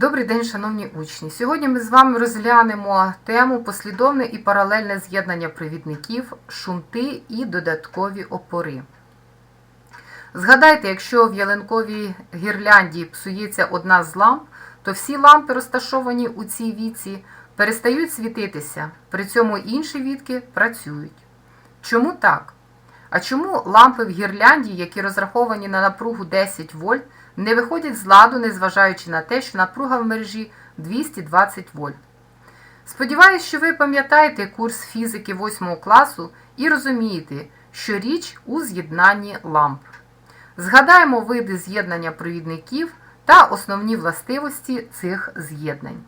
Добрий день, шановні учні! Сьогодні ми з вами розглянемо тему послідовне і паралельне з'єднання провідників, шунти і додаткові опори. Згадайте, якщо в ялинковій гірлянді псується одна з ламп, то всі лампи, розташовані у цій віці, перестають світитися, при цьому інші вітки працюють. Чому так? А чому лампи в гірлянді, які розраховані на напругу 10 вольт, не виходять з ладу, незважаючи на те, що напруга в мережі 220 вольт? Сподіваюсь, що ви пам'ятаєте курс фізики 8 класу і розумієте, що річ у з'єднанні ламп. Згадаємо види з'єднання провідників та основні властивості цих з'єднань.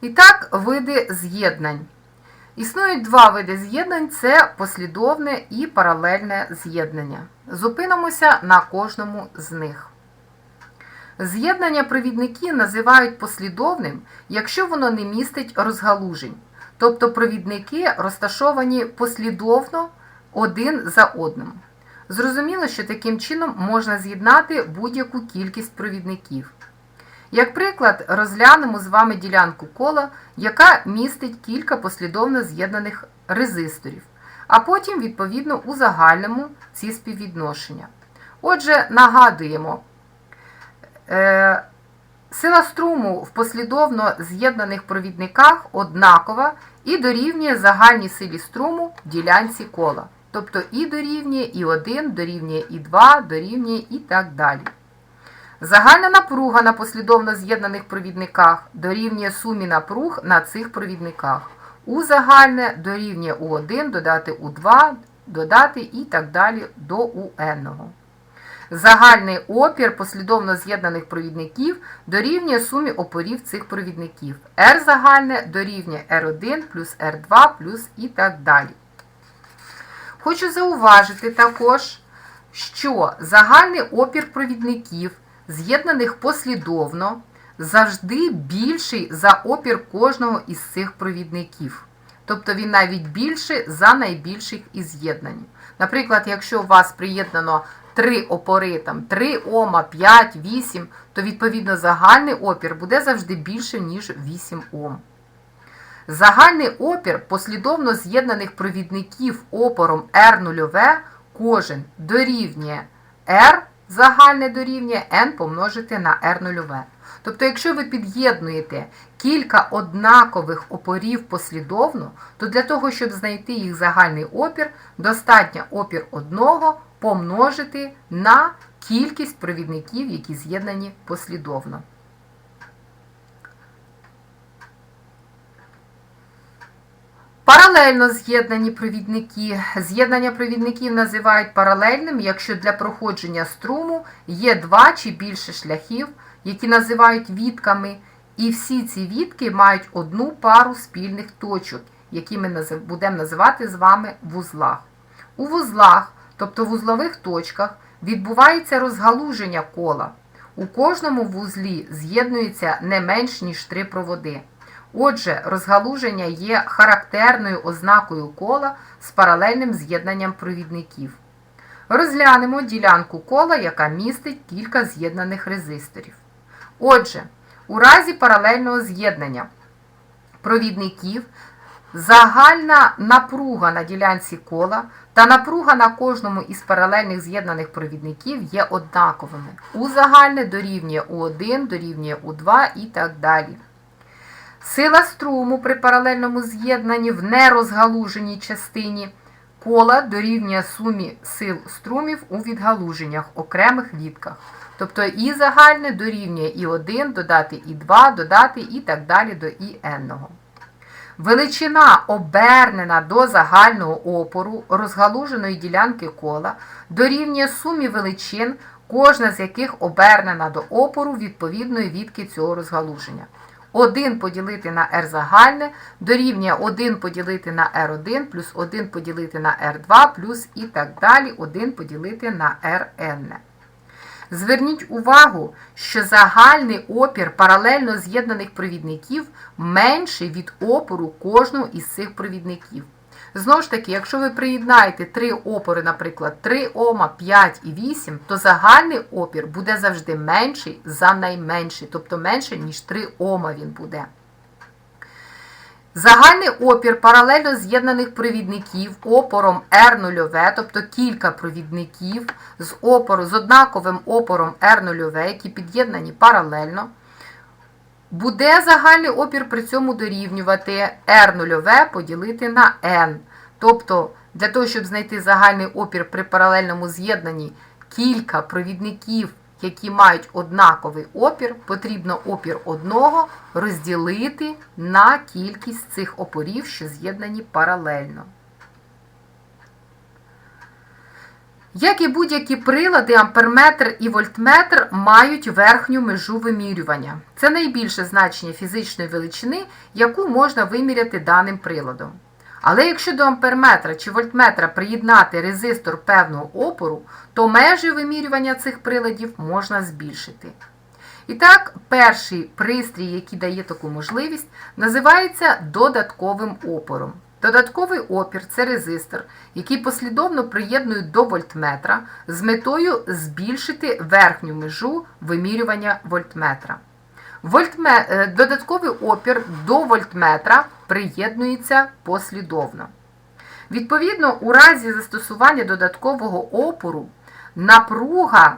І так, види з'єднань. Існують два види з'єднань це послідовне і паралельне з'єднання. Зупинимося на кожному з них. З'єднання провідників називають послідовним, якщо воно не містить розгалужень. Тобто провідники розташовані послідовно один за одним. Зрозуміло, що таким чином можна з'єднати будь-яку кількість провідників. Як приклад, розглянемо з вами ділянку кола, яка містить кілька послідовно з'єднаних резисторів, а потім, відповідно, у загальному ці співвідношення. Отже, нагадуємо, е, сила струму в послідовно з'єднаних провідниках однакова і дорівнює загальній силі струму в ділянці кола. Тобто і дорівнює і 1, дорівнює і 2, дорівнює і так далі. Загальна напруга на послідовно з'єднаних провідниках дорівнює сумі напруг на цих провідниках. У загальне дорівнює У1 додати У2, додати і так далі до УН. Загальний опір послідовно з'єднаних провідників дорівнює сумі опорів цих провідників. R загальне дорівнює R1 плюс R2 плюс і так далі. Хочу зауважити також, що загальний опір провідників з'єднаних послідовно, завжди більший за опір кожного із цих провідників. Тобто він навіть більший за найбільших із з'єднань. Наприклад, якщо у вас приєднано 3 опори, там 3 Ома, 5, 8, то відповідно загальний опір буде завжди більше, ніж 8 Ом. Загальний опір послідовно з'єднаних провідників опором R0 кожен дорівнює R загальне дорівнює n помножити на r0. Тобто, якщо ви під'єднуєте кілька однакових опорів послідовно, то для того, щоб знайти їх загальний опір, достатньо опір одного помножити на кількість провідників, які з'єднані послідовно. Паралельно з'єднані провідники. З'єднання провідників називають паралельним, якщо для проходження струму є два чи більше шляхів, які називають вітками, і всі ці вітки мають одну пару спільних точок, які ми будемо називати з вами вузлах. У вузлах, тобто вузлових точках, відбувається розгалуження кола. У кожному вузлі з'єднується не менш ніж три проводи. Отже, розгалуження є характерною ознакою кола з паралельним з'єднанням провідників. Розглянемо ділянку кола, яка містить кілька з'єднаних резисторів. Отже, у разі паралельного з'єднання провідників загальна напруга на ділянці кола та напруга на кожному із паралельних з'єднаних провідників є однаковими. У загальне дорівнює У1, дорівнює У2 і так далі. Сила струму при паралельному з'єднанні в нерозгалуженій частині кола дорівнює сумі сил струмів у відгалуженнях окремих вітках. Тобто і загальне дорівнює і 1, додати і 2, додати і так далі до ІН. Величина обернена до загального опору розгалуженої ділянки кола дорівнює сумі величин, кожна з яких обернена до опору відповідної відки цього розгалуження. 1 поділити на r загальне дорівнює 1 поділити на r1 плюс 1 поділити на r2 плюс і так далі 1 поділити на rn. Зверніть увагу, що загальний опір паралельно з'єднаних провідників менший від опору кожного із цих провідників. Знову ж таки, якщо ви приєднаєте три опори, наприклад, 3 Ома, 5 і 8, то загальний опір буде завжди менший за найменший, тобто менше, ніж 3 Ома він буде. Загальний опір паралельно з'єднаних провідників опором R0, тобто кілька провідників з опору з однаковим опором R0, які під'єднані паралельно, буде загальний опір при цьому дорівнювати R0 поділити на N. Тобто, для того, щоб знайти загальний опір при паралельному з'єднанні кілька провідників, які мають однаковий опір, потрібно опір одного розділити на кількість цих опорів, що з'єднані паралельно. Як і будь-які прилади, амперметр і вольтметр мають верхню межу вимірювання. Це найбільше значення фізичної величини, яку можна виміряти даним приладом. Але якщо до амперметра чи вольтметра приєднати резистор певного опору, то межі вимірювання цих приладів можна збільшити. І так, перший пристрій, який дає таку можливість, називається додатковим опором. Додатковий опір це резистор, який послідовно приєднують до вольтметра з метою збільшити верхню межу вимірювання вольтметра. Вольтме... е, Додатковий опір до вольтметра приєднується послідовно. Відповідно, у разі застосування додаткового опору напруга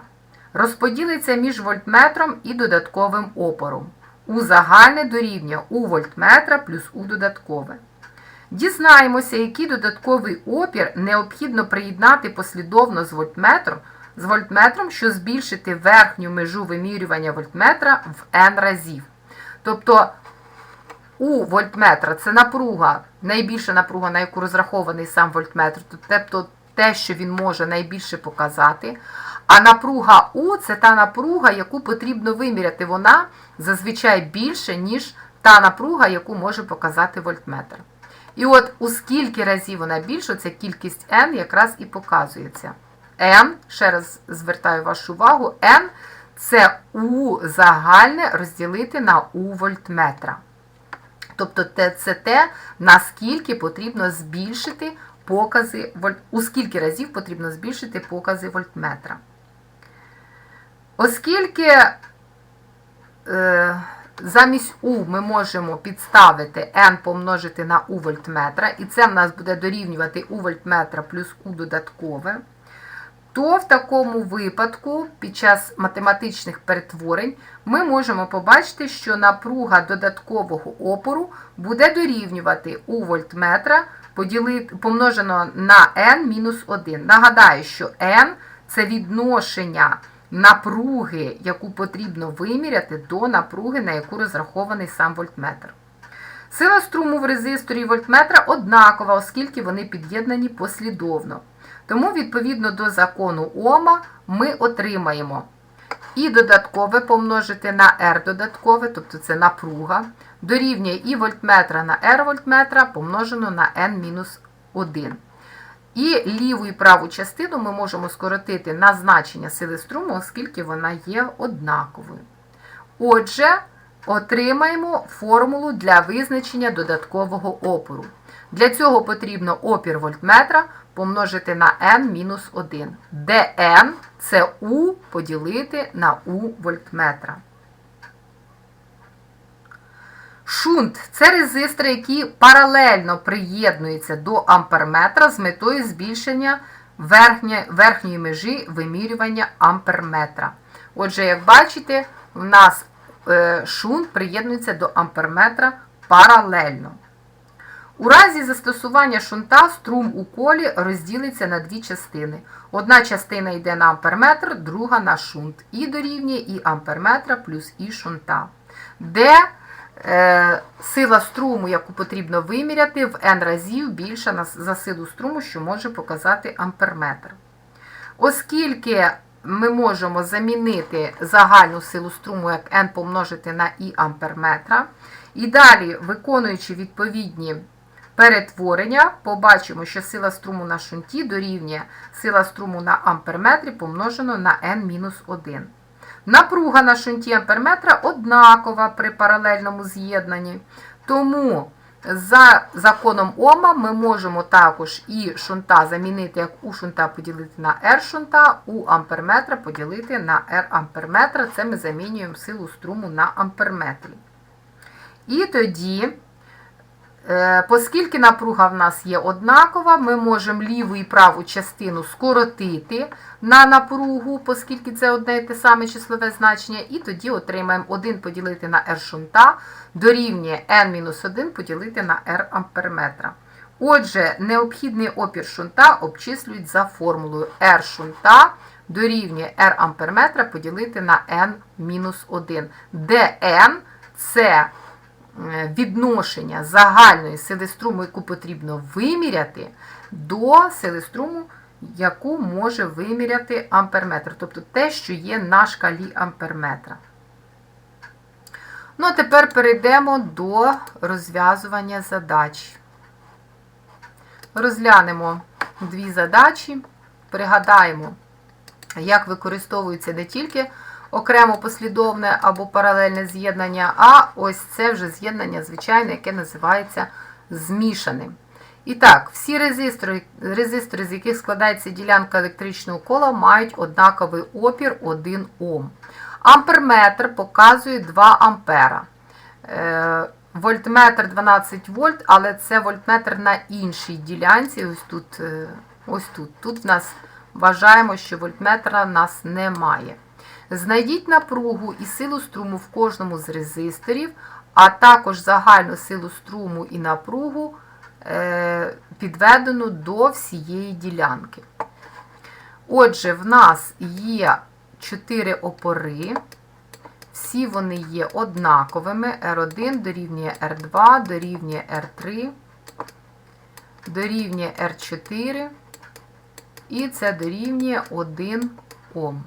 розподілиться між вольтметром і додатковим опором. У загальне дорівнює у вольтметра плюс у додаткове. Дізнаємося, який додатковий опір необхідно приєднати послідовно з вольтметром, з вольтметром, щоб збільшити верхню межу вимірювання вольтметра в n разів. Тобто у вольтметра це напруга, найбільша напруга, на яку розрахований сам вольтметр, тобто те, що він може найбільше показати. А напруга У це та напруга, яку потрібно виміряти. Вона зазвичай більше, ніж та напруга, яку може показати вольтметр. І от у скільки разів вона більша, ця кількість n якраз і показується. n, ще раз звертаю вашу увагу, n це U загальне розділити на U вольтметра. Тобто це те, наскільки потрібно збільшити покази, у скільки разів потрібно збільшити покази вольтметра. Оскільки е, замість У ми можемо підставити n помножити на U вольтметра, і це в нас буде дорівнювати U вольтметра плюс U додаткове, то в такому випадку, під час математичних перетворень, ми можемо побачити, що напруга додаткового опору буде дорівнювати U вольтметра помножено на n-1. Нагадаю, що n це відношення напруги, яку потрібно виміряти до напруги, на яку розрахований сам вольтметр. Сила струму в резисторі вольтметра однакова, оскільки вони під'єднані послідовно. Тому, відповідно до закону Ома, ми отримаємо і додаткове помножити на R додаткове, тобто це напруга, дорівнює і вольтметра на R вольтметра помножено на N-1. І ліву і праву частину ми можемо скоротити на значення сили струму, оскільки вона є однаковою. Отже, отримаємо формулу для визначення додаткового опору. Для цього потрібно опір вольтметра помножити на n-1, де n це U поділити на U вольтметра. Шунт це резистори, які паралельно приєднуються до амперметра з метою збільшення верхньої межі вимірювання амперметра. Отже, як бачите, в нас е, шунт приєднується до амперметра паралельно. У разі застосування шунта струм у колі розділиться на дві частини. Одна частина йде на амперметр, друга на шунт. І дорівнює і амперметра плюс і шунта. Де сила струму, яку потрібно виміряти, в n разів більша за силу струму, що може показати амперметр. Оскільки ми можемо замінити загальну силу струму як n помножити на і амперметра, і далі, виконуючи відповідні перетворення, побачимо, що сила струму на шунті дорівнює сила струму на амперметрі помножено на n-1. Напруга на шунті амперметра однакова при паралельному з'єднанні. Тому За законом Ома ми можемо також і шунта замінити, як у шунта поділити на R шунта, у амперметра поділити на R амперметра. Це ми замінюємо силу струму на амперметрі. І тоді, оскільки напруга в нас є однакова, ми можемо ліву і праву частину скоротити на напругу, оскільки це одне і те саме числове значення, і тоді отримаємо 1 поділити на R шунта дорівнює N-1 поділити на R амперметра. Отже, необхідний опір шунта обчислюють за формулою R шунта дорівнює R амперметра поділити на N-1, де N – це е, відношення загальної сили струму, яку потрібно виміряти, до сили струму, яку може виміряти амперметр, тобто те, що є на шкалі амперметра. Ну, а тепер перейдемо до розв'язування задач. Розглянемо дві задачі, пригадаємо, як використовується не тільки окремо послідовне або паралельне з'єднання, а ось це вже з'єднання, звичайне, яке називається змішаним. І так, всі резистори, резистори, з яких складається ділянка електричного кола, мають однаковий опір 1 Ом. Амперметр показує 2 ампера. Е, Вольтметр 12 вольт, але це вольтметр на іншій ділянці. Ось тут. е, Ось тут. Тут в нас вважаємо, що вольтметра в нас немає. Знайдіть напругу і силу струму в кожному з резисторів, а також загальну силу струму і напругу е, підведену до всієї ділянки. Отже, в нас є 4 опори. Всі вони є однаковими. R1 дорівнює R2, дорівнює R3, дорівнює R4, і це дорівнює 1 Ом.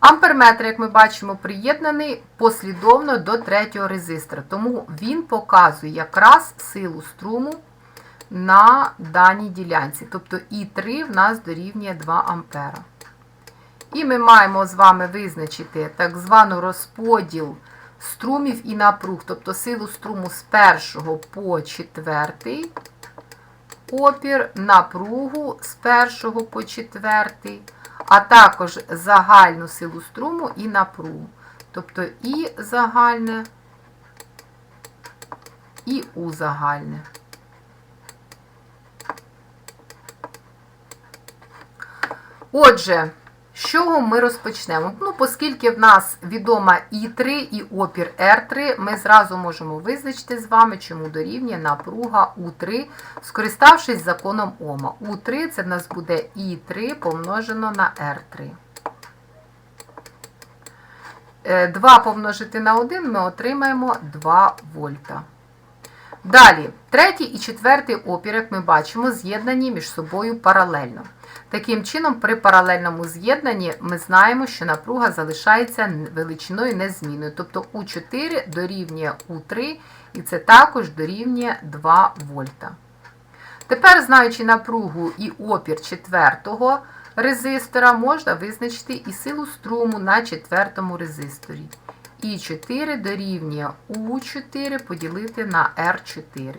Амперметр, як ми бачимо, приєднаний послідовно до третього резистора, тому він показує якраз силу струму на даній ділянці. Тобто І3 в нас дорівнює 2 ампера. І ми маємо з вами визначити так звану розподіл струмів і напруг, тобто силу струму з 1 по 4 опір, напругу з 1 по 4, а також загальну силу струму і напругу. Тобто і загальне, і узагальне. Отже, з чого ми розпочнемо? Ну, оскільки в нас відома І3 і опір R3, ми зразу можемо визначити з вами, чому дорівнює напруга У3, скориставшись законом Ома. У3 це в нас буде І3 помножено на R3. 2 помножити на 1 ми отримаємо 2 вольта. Далі, третій і четвертий опір, як ми бачимо, з'єднані між собою паралельно. Таким чином, при паралельному з'єднанні ми знаємо, що напруга залишається величиною незмінною. Тобто У4 дорівнює У3, і це також дорівнює 2 вольта. Тепер, знаючи напругу і опір четвертого резистора, можна визначити і силу струму на четвертому резисторі. І4 дорівнює У4 поділити на R4.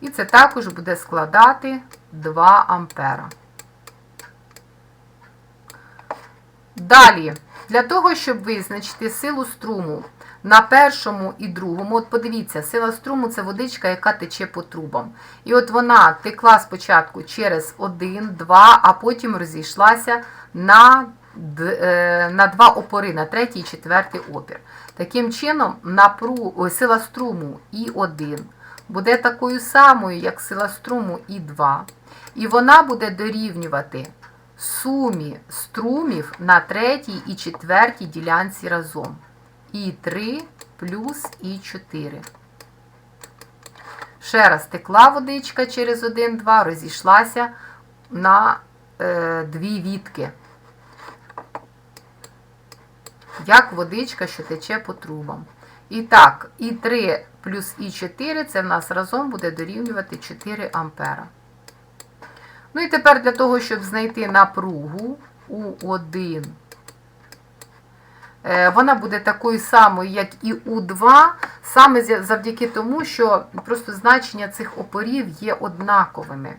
І це також буде складати 2 ампера. Далі, для того, щоб визначити силу струму на першому і другому, от подивіться, сила струму це водичка, яка тече по трубам. І от вона текла спочатку через 1, 2, а потім розійшлася на на два опори, на третій і четвертий опір. Таким чином, напру... сила струму І1 буде такою самою, як сила струму І2, і вона буде дорівнювати сумі струмів на третій і четвертій ділянці разом. І3 плюс І4. Ще раз текла водичка через 1, 2, розійшлася на е, дві відки. Як водичка, що тече по трубам. І так, І3 плюс І4 це в нас разом буде дорівнювати 4 ампера. Ну і тепер для того, щоб знайти напругу У1, е, вона буде такою самою, як і У2, саме завдяки тому, що просто значення цих опорів є однаковими.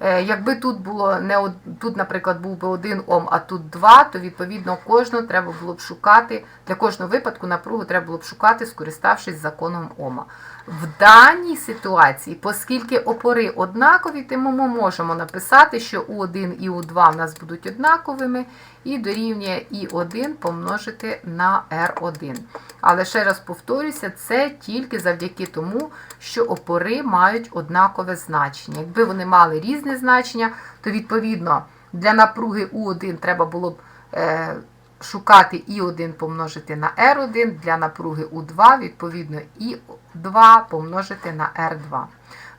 Е, Якби тут було не од- тут, наприклад, був би один Ом, а тут два, то відповідно кожного треба було б шукати для кожного випадку напругу треба було б шукати, скориставшись законом Ома. В даній ситуації, оскільки опори однакові, тому ми можемо написати, що У1 і У2 в нас будуть однаковими, і дорівнює І1 помножити на R1. Але ще раз повторюся, це тільки завдяки тому, що опори мають однакове значення. Якби вони мали різне значення, то відповідно для напруги У1 треба було б е, шукати І1 помножити на R1, для напруги У2, відповідно, І2 помножити на R2.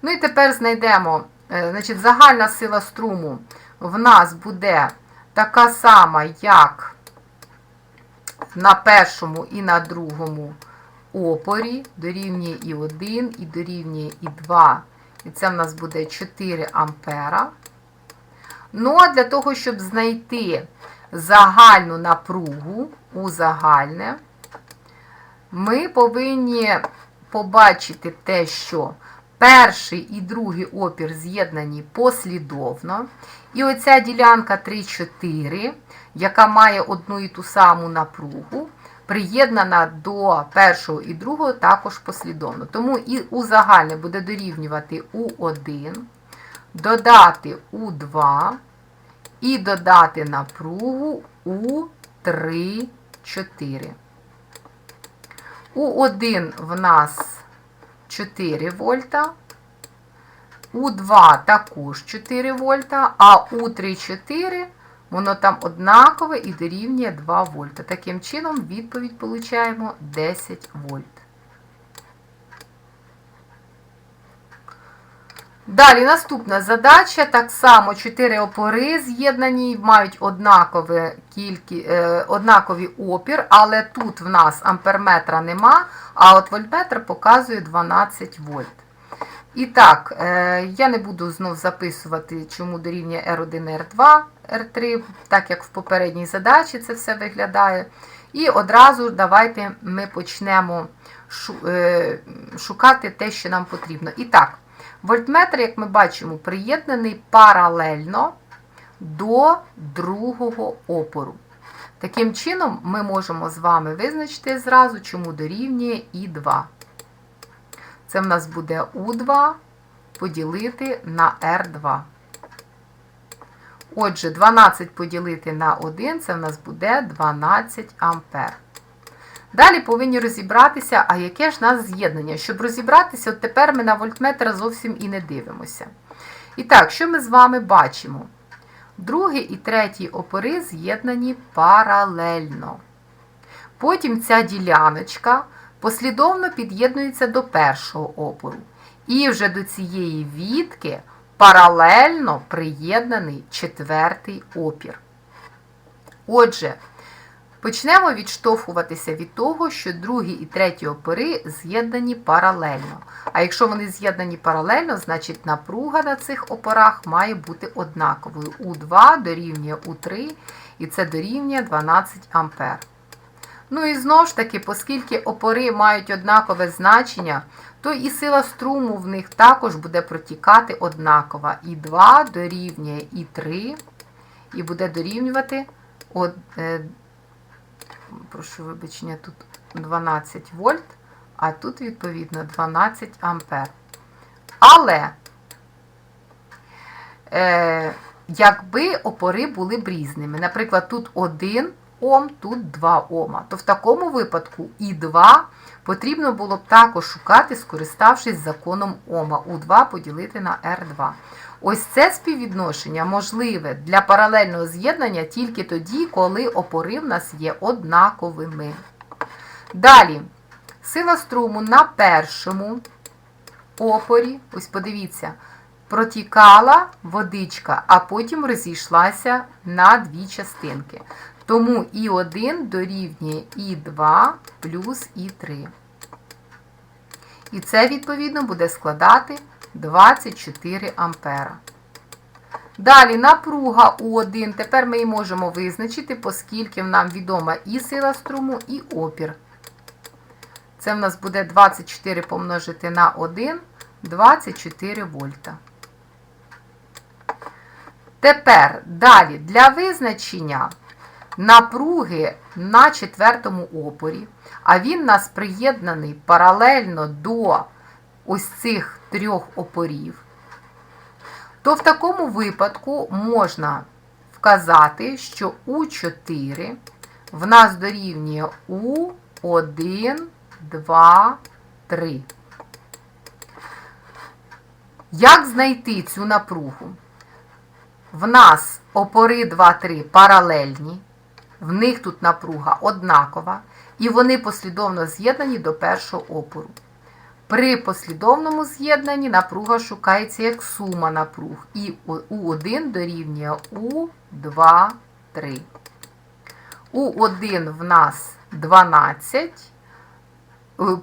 Ну і тепер знайдемо, е, значить, загальна сила струму в нас буде така сама, як на першому і на другому опорі, дорівнює і 1, і дорівнює і 2. І це в нас буде 4 ампера. Ну, а для того, щоб знайти загальну напругу у загальне, ми повинні побачити те, що перший і другий опір з'єднані послідовно. І оця ділянка 3,4, яка має одну і ту саму напругу, приєднана до першого і другого також послідовно. Тому і у загальне буде дорівнювати У1, додати У2 і додати напругу У3, 4. У1 в нас 4 вольта, У2 також 4 вольта, а У3, 4 воно там однакове і дорівнює 2 вольта. Таким чином, відповідь получаємо 10 вольт. Далі наступна задача. Так само 4 опори з'єднані, мають однакові, кількі, е, однаковий опір, але тут в нас амперметра нема, а от вольтметр показує 12 вольт. І так, е, я не буду знов записувати, чому дорівнює R1, R2, R3, так як в попередній задачі це все виглядає. І одразу давайте ми почнемо е, шукати те, що нам потрібно. І так, вольтметр, як ми бачимо, приєднаний паралельно до другого опору. Таким чином, ми можемо з вами визначити зразу, чому дорівнює І2. Це в нас буде У2 поділити на R2. Отже, 12 поділити на 1, це в нас буде 12 ампер. Далі повинні розібратися, а яке ж нас з'єднання. Щоб розібратися, от тепер ми на вольтметр зовсім і не дивимося. І так, що ми з вами бачимо? Другий і третій опори з'єднані паралельно. Потім ця діляночка послідовно під'єднується до першого опору. І вже до цієї вітки паралельно приєднаний четвертий опір. Отже, почнемо відштовхуватися від того, що другі і треті опори з'єднані паралельно. А якщо вони з'єднані паралельно, значить напруга на цих опорах має бути однаковою. У2 дорівнює У3, і це дорівнює 12 ампер. Ну і знову ж таки, оскільки опори мають однакове значення, то і сила струму в них також буде протікати однакова. І 2 дорівнює і 3, і буде дорівнювати, от, е, прошу вибачення, тут 12 вольт, а тут, відповідно, 12 ампер. Але, е, якби опори були б різними, наприклад, тут 1 Ом, тут 2 Ома, то в такому випадку і 2 потрібно було б також шукати, скориставшись законом Ома. У2 поділити на R2. Ось це співвідношення можливе для паралельного з'єднання тільки тоді, коли опори в нас є однаковими. Далі, сила струму на першому опорі, ось подивіться, протікала водичка, а потім розійшлася на дві частинки. Тому І1 дорівнює І2 плюс І3. І це, відповідно, буде складати 24 ампера. Далі напруга У1. Тепер ми її можемо визначити, оскільки нам відома і сила струму, і опір. Це в нас буде 24 помножити на 1, 24 вольта. Тепер далі для визначення напруги на четвертому опорі, а він у нас приєднаний паралельно до ось цих трьох опорів, то в такому випадку можна вказати, що У4 в нас дорівнює У1, 2, 3. Як знайти цю напругу? В нас опори 2, 3 паралельні, в них тут напруга однакова, і вони послідовно з'єднані до першого опору. При послідовному з'єднанні напруга шукається як сума напруг, і У1 дорівнює У2, 3. У1 в нас 12,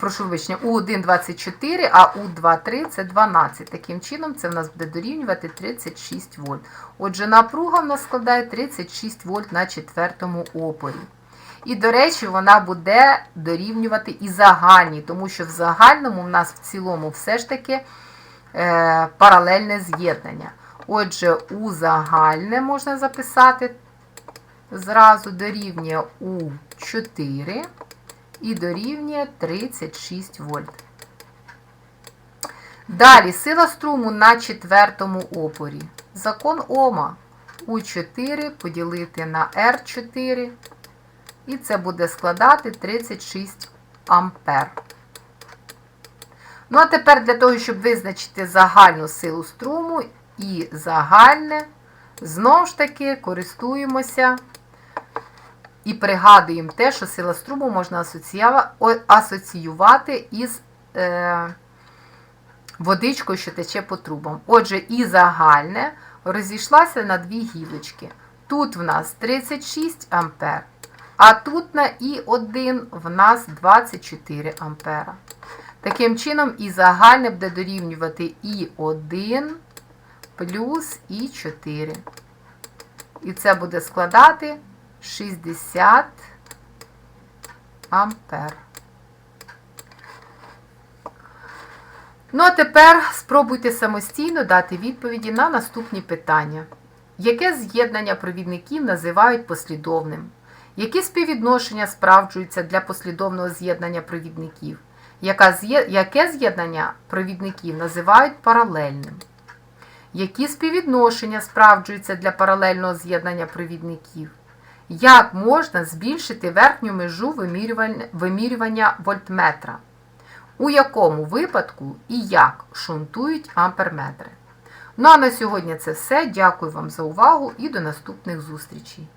прошу вибачення, У1 24, а У2 3 це 12. Таким чином, це в нас буде дорівнювати 36 вольт. Отже, напруга в нас складає 36 вольт на четвертому опорі. І, до речі, вона буде дорівнювати і загальній, тому що в загальному в нас в цілому все ж таки е, паралельне з'єднання. Отже, у загальне можна записати зразу дорівнює У4 і дорівнює 36 вольт. Далі сила струму на четвертому опорі. Закон Ома. У4 поділити на R4. І це буде складати 36 ампер. Ну, а тепер для того, щоб визначити загальну силу струму і загальне, знову ж таки користуємося і пригадуємо те, що сила струму можна асоціювати із е, водичкою, що тече по трубам. Отже, і загальне розійшлася на дві гілочки. Тут в нас 36 ампер. А тут на І1 в нас 24 ампера. Таким чином, і загальне буде дорівнювати І1 плюс І4. І це буде складати 60 ампер. Ну, а тепер спробуйте самостійно дати відповіді на наступні питання. Яке з'єднання провідників називають послідовним? Які співвідношення справджуються для послідовного з'єднання провідників? Яке з'єднання провідників називають паралельним? Які співвідношення справджуються для паралельного з'єднання провідників? Як можна збільшити верхню межу вимірювання, вольтметра? У якому випадку і як шунтують амперметри? Ну а на сьогодні це все. Дякую вам за увагу і до наступних зустрічей!